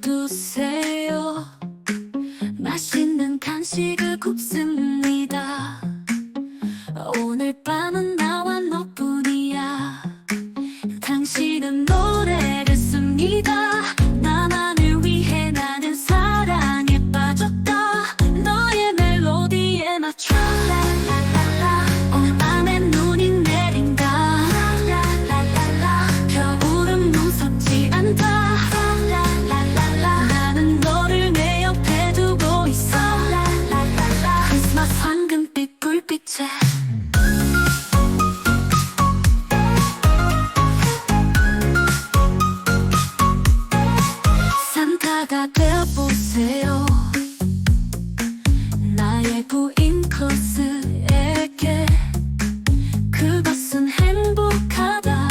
두세요. 맛있는 간식을 굽습니다. 오늘 밤은 산타가 되어보세요. 나의 부인 코스에게 그것은 행복하다.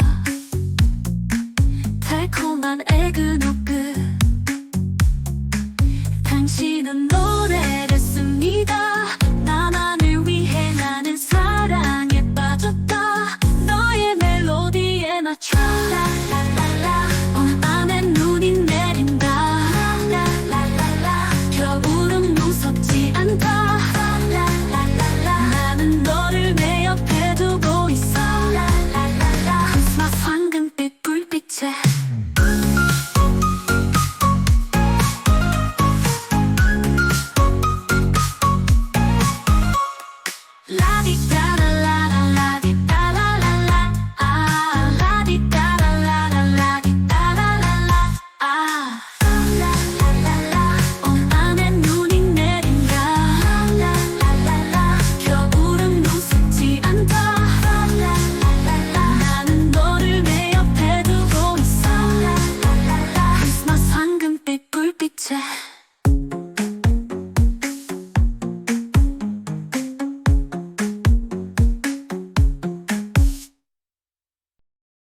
달콤한 에그노크. 당신은 Yeah.